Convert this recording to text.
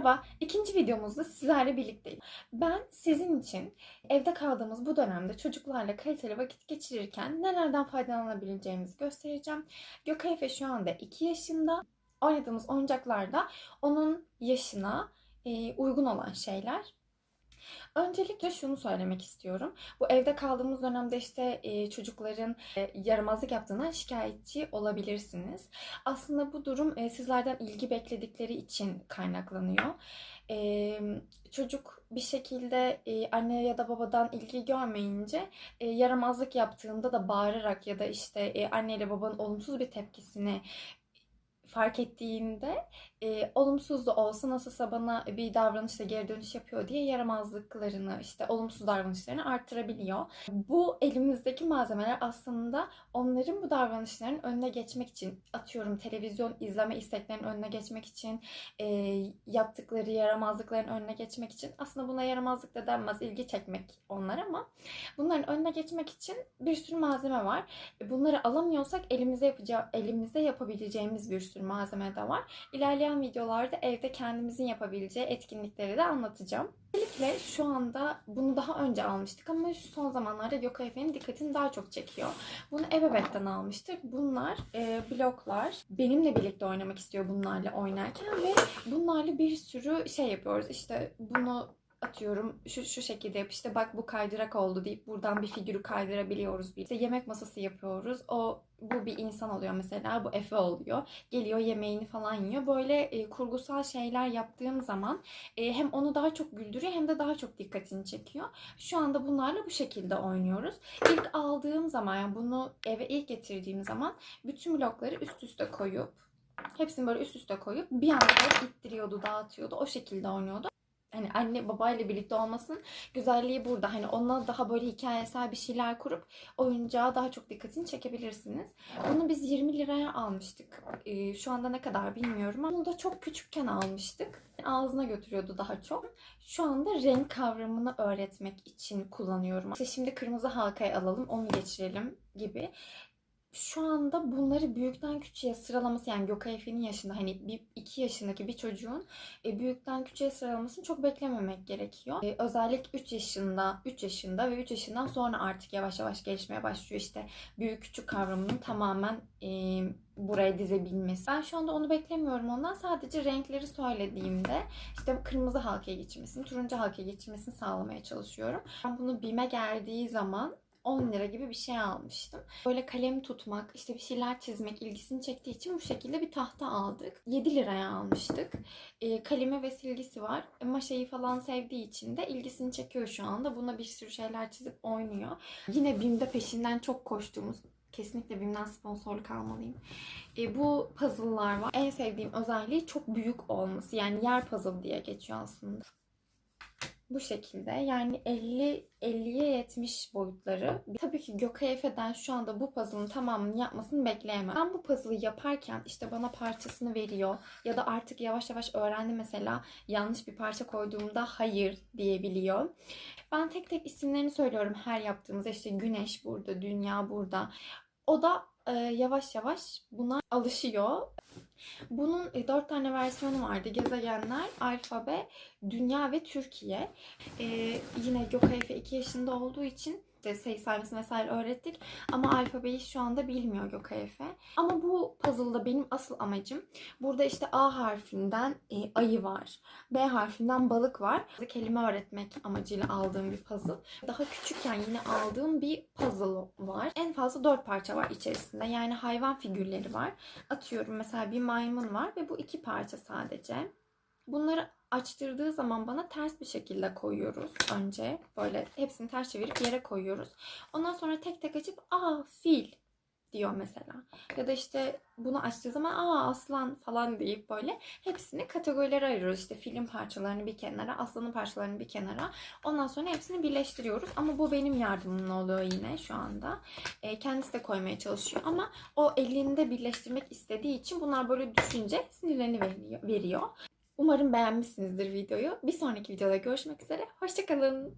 Merhaba, ikinci videomuzda sizlerle birlikteyim. Ben sizin için evde kaldığımız bu dönemde çocuklarla kaliteli vakit geçirirken nelerden faydalanabileceğimizi göstereceğim. Gökay Efe şu anda 2 yaşında. Oynadığımız oyuncaklar da onun yaşına uygun olan şeyler. Öncelikle şunu söylemek istiyorum. Bu evde kaldığımız dönemde işte e, çocukların e, yaramazlık yaptığına şikayetçi olabilirsiniz. Aslında bu durum e, sizlerden ilgi bekledikleri için kaynaklanıyor. Çocuk bir şekilde anne ya da babadan ilgi görmeyince yaramazlık yaptığında da bağırarak ya da işte anne ile babanın olumsuz bir tepkisini fark ettiğinde e, olumsuz da olsa nasılsa bana bir davranışla geri dönüş yapıyor diye yaramazlıklarını işte olumsuz davranışlarını arttırabiliyor. Bu elimizdeki malzemeler aslında onların bu davranışların önüne geçmek için atıyorum televizyon izleme isteklerinin önüne geçmek için e, yaptıkları yaramazlıkların önüne geçmek için aslında buna yaramazlık da denmez ilgi çekmek onlar ama bunların önüne geçmek için bir sürü malzeme var. Bunları alamıyorsak elimizde yapacağı, elimizde yapabileceğimiz bir sürü malzeme de var. İlerleyen videolarda evde kendimizin yapabileceği etkinlikleri de anlatacağım. Özellikle şu anda bunu daha önce almıştık ama şu son zamanlarda Gökay Efe'nin dikkatini daha çok çekiyor. Bunu ebebekten almıştık. Bunlar e, bloklar. Benimle birlikte oynamak istiyor bunlarla oynarken ve bunlarla bir sürü şey yapıyoruz. İşte bunu atıyorum şu şu şekilde yap işte bak bu kaydırak oldu deyip buradan bir figürü kaydırabiliyoruz. Bir. İşte yemek masası yapıyoruz. O bu bir insan oluyor mesela. Bu Efe oluyor. Geliyor yemeğini falan yiyor. Böyle e, kurgusal şeyler yaptığım zaman e, hem onu daha çok güldürüyor hem de daha çok dikkatini çekiyor. Şu anda bunlarla bu şekilde oynuyoruz. İlk aldığım zaman yani bunu eve ilk getirdiğim zaman bütün blokları üst üste koyup hepsini böyle üst üste koyup bir anda ittiriyordu, dağıtıyordu. O şekilde oynuyordu hani anne babayla birlikte olmasının güzelliği burada. Hani ona daha böyle hikayesel bir şeyler kurup oyuncağa daha çok dikkatini çekebilirsiniz. Bunu biz 20 liraya almıştık. Ee, şu anda ne kadar bilmiyorum ama bunu da çok küçükken almıştık. Ağzına götürüyordu daha çok. Şu anda renk kavramını öğretmek için kullanıyorum. İşte şimdi kırmızı halkayı alalım, onu geçirelim gibi şu anda bunları büyükten küçüğe sıralaması yani Gökay Efe'nin yaşında hani bir, iki yaşındaki bir çocuğun e, büyükten küçüğe sıralamasını çok beklememek gerekiyor. E, özellikle 3 yaşında, 3 yaşında ve 3 yaşından sonra artık yavaş yavaş gelişmeye başlıyor. İşte büyük küçük kavramının tamamen e, buraya dizebilmesi. Ben şu anda onu beklemiyorum ondan. Sadece renkleri söylediğimde işte kırmızı halkaya geçirmesini, turuncu halkaya geçirmesini sağlamaya çalışıyorum. Ben bunu BİM'e geldiği zaman 10 lira gibi bir şey almıştım. Böyle kalem tutmak, işte bir şeyler çizmek ilgisini çektiği için bu şekilde bir tahta aldık. 7 liraya almıştık. E, kalemi ve silgisi var. E, maşayı falan sevdiği için de ilgisini çekiyor şu anda. Buna bir sürü şeyler çizip oynuyor. Yine BİM'de peşinden çok koştuğumuz Kesinlikle BİM'den sponsorluk almalıyım. E, bu puzzle'lar var. En sevdiğim özelliği çok büyük olması. Yani yer puzzle diye geçiyor aslında bu şekilde yani 50 50'ye 70 boyutları. Tabii ki Gökay Efe'den şu anda bu puzzle'ın tamamını yapmasını bekleyemem. Ben bu puzzle'ı yaparken işte bana parçasını veriyor ya da artık yavaş yavaş öğrendi mesela yanlış bir parça koyduğumda hayır diyebiliyor. Ben tek tek isimlerini söylüyorum her yaptığımızda işte güneş burada, dünya burada. O da yavaş yavaş buna alışıyor. Bunun e, dört tane versiyonu vardı. Gezegenler, alfabe, dünya ve Türkiye. Ee, yine Gökay Efe 2 yaşında olduğu için sayı sayması vesaire öğrettik. Ama alfabeyi şu anda bilmiyor Gökay Efe. Ama bu puzzle'da benim asıl amacım burada işte A harfinden e, ayı var. B harfinden balık var. Kelime öğretmek amacıyla aldığım bir puzzle. Daha küçükken yine aldığım bir puzzle var. En fazla 4 parça var içerisinde. Yani hayvan figürleri var. Atıyorum mesela bir maymun var ve bu iki parça sadece. Bunları açtırdığı zaman bana ters bir şekilde koyuyoruz önce. Böyle hepsini ters çevirip yere koyuyoruz. Ondan sonra tek tek açıp aa fil diyor mesela. Ya da işte bunu açtığı zaman aa aslan falan deyip böyle hepsini kategorilere ayırıyoruz. İşte film parçalarını bir kenara, aslanın parçalarını bir kenara. Ondan sonra hepsini birleştiriyoruz. Ama bu benim yardımımla oluyor yine şu anda. E, kendisi de koymaya çalışıyor ama o elinde birleştirmek istediği için bunlar böyle düşünce sinirlerini veriyor. Umarım beğenmişsinizdir videoyu. Bir sonraki videoda görüşmek üzere. Hoşçakalın.